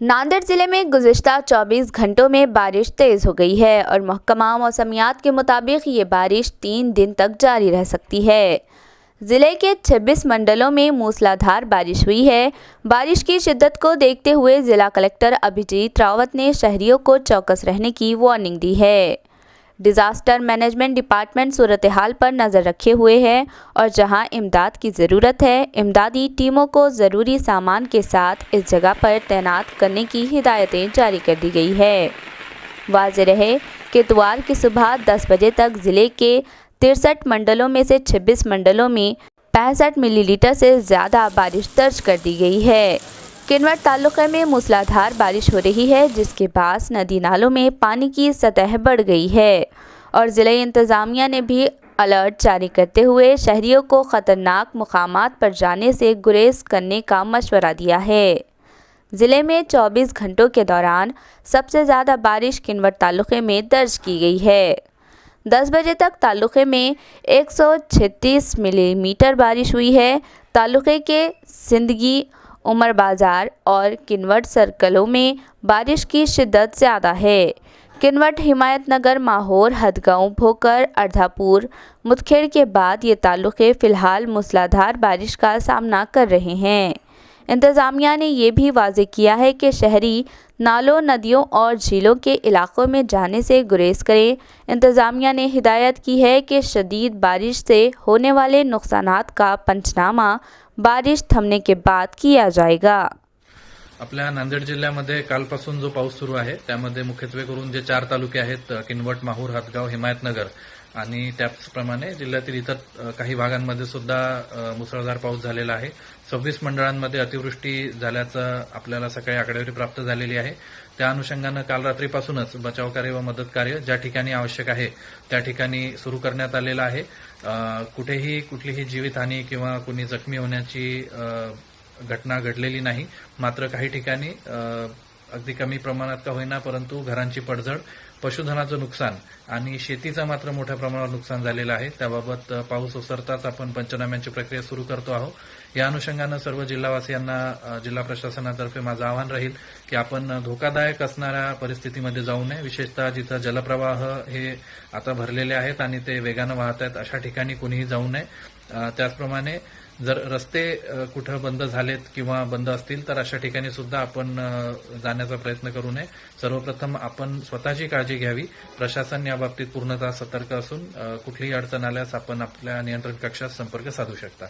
नांदेड़ ज़िले में गुजशत 24 घंटों में बारिश तेज हो गई है और महकमा मौसमियात के मुताबिक ये बारिश तीन दिन तक जारी रह सकती है। ज़िले के 26 मंडलों में मूसलाधार बारिश हुई है। बारिश की शिद्दत को देखते हुए जिला कलेक्टर अभिजीत रावत ने शहरियों को चौकस रहने की वार्निंग दी है। डिज़ास्टर मैनेजमेंट डिपार्टमेंट सूरत हाल पर नज़र रखे हुए है और जहाँ इमदाद की ज़रूरत है, इमदादी टीमों को ज़रूरी सामान के साथ इस जगह पर तैनात करने की हिदायतें जारी कर दी गई है। वाज रहे कि इतवार की सुबह 10 बजे तक ज़िले के तिरसठ मंडलों में से 26 मंडलों में पैंसठ मिलीलीटर से ज़्यादा बारिश दर्ज कर दी गई है। किनवट तालुक़े में मूसलाधार बारिश हो रही है, जिसके पास नदी नालों में पानी की सतह बढ़ गई है। और ज़िले इंतज़ामिया ने भी अलर्ट जारी करते हुए शहरियों को ख़तरनाक मकाम पर जाने से गुरेज करने का मशवरा दिया है। ज़िले में 24 घंटों के दौरान सबसे ज़्यादा बारिश किनवट तालुक़े में दर्ज की गई है। 10 बजे तक तालुक़े में 136 मिलीमीटर बारिश हुई है। तालुक़े के सिंदगी उमर बाज़ार और किनवट सर्कलों में बारिश की शिद्दत ज़्यादा है। किनवट हिमायत नगर माहौर, हदगांव, भोकर, अर्धापुर मुतखेड़ के बाद ये तालुक़े फ़िलहाल मूसलाधार बारिश का सामना कर रहे हैं। इंतज़ामिया ने यह भी वाजे किया है कि शहरी नालों, नदियों और झीलों के इलाकों में जाने से गुरेज करें। इंतज़ामिया ने हिदायत की है कि शदीद बारिश से होने वाले नुकसान का पंचनामा बारिश थमने के बाद किया जाएगा। आपल्या नांदेड जिल्ह्यामध्ये कालपासून जो पाऊस सुरू आहे त्यामध्ये मुख्यत्वे करून जे चार तालुके आहेत किनवट माहूर हातगाव हिमायतनगर आणि त्याचप्रमाणे जिल्ह्यातील इतर काही भागांमध्ये सुद्धा मुसळधार पाऊस झालेला आहे. सव्वीस मंडळांमध्ये अतिवृष्टी झाल्याचं आपल्याला सकाळी आकडेवारी प्राप्त झालेली आहे. त्या अनुषंगानं काल रात्रीपासूनच बचाव कार्य व मदत कार्य ज्या ठिकाणी आवश्यक आहे त्या ठिकाणी सुरू करण्यात आलेलं आहे. कुठेही कुठलीही जीवितहानी किंवा कुणी जखमी होण्याची घटना घडलेली नाही. मात्र काही ठिकाणी अगदी कमी प्रमाणात का होईना परंतु घरांची पडझड पशुधनाचं नुकसान आणि शेतीचं मात्र मोठ्या प्रमाणावर नुकसान झालेलं आहे. त्याबाबत पाऊस ओसरताच आपण पंचनाम्यांची प्रक्रिया सुरू करतो आहोत. या अनुषंगानं सर्व जिल्हावासियांना जिल्हा प्रशासनातर्फे माझं आवाहन राहील की आपण धोकादायक असणाऱ्या परिस्थितीमध्ये जाऊ नये. विशेषतः जिथं जलप्रवाह हे आता भरलेले आहेत आणि ते वेगानं वाहत आहेत अशा ठिकाणी कुणीही जाऊ नये. त्याचप्रमाणे जर रस्ते कुठं बंद झालेत किंवा बंद असतील तर अशा ठिकाणी सुद्धा आपण जाण्याचा प्रयत्न करू नये. सर्वप्रथम आपण स्वतःची काळजी घ्यावी. प्रशासन याबाबतीत पूर्णतः सतर्क असून कुठलीही अडचण आल्यास आपण आपल्या नियंत्रण कक्षात संपर्क साधू शकता.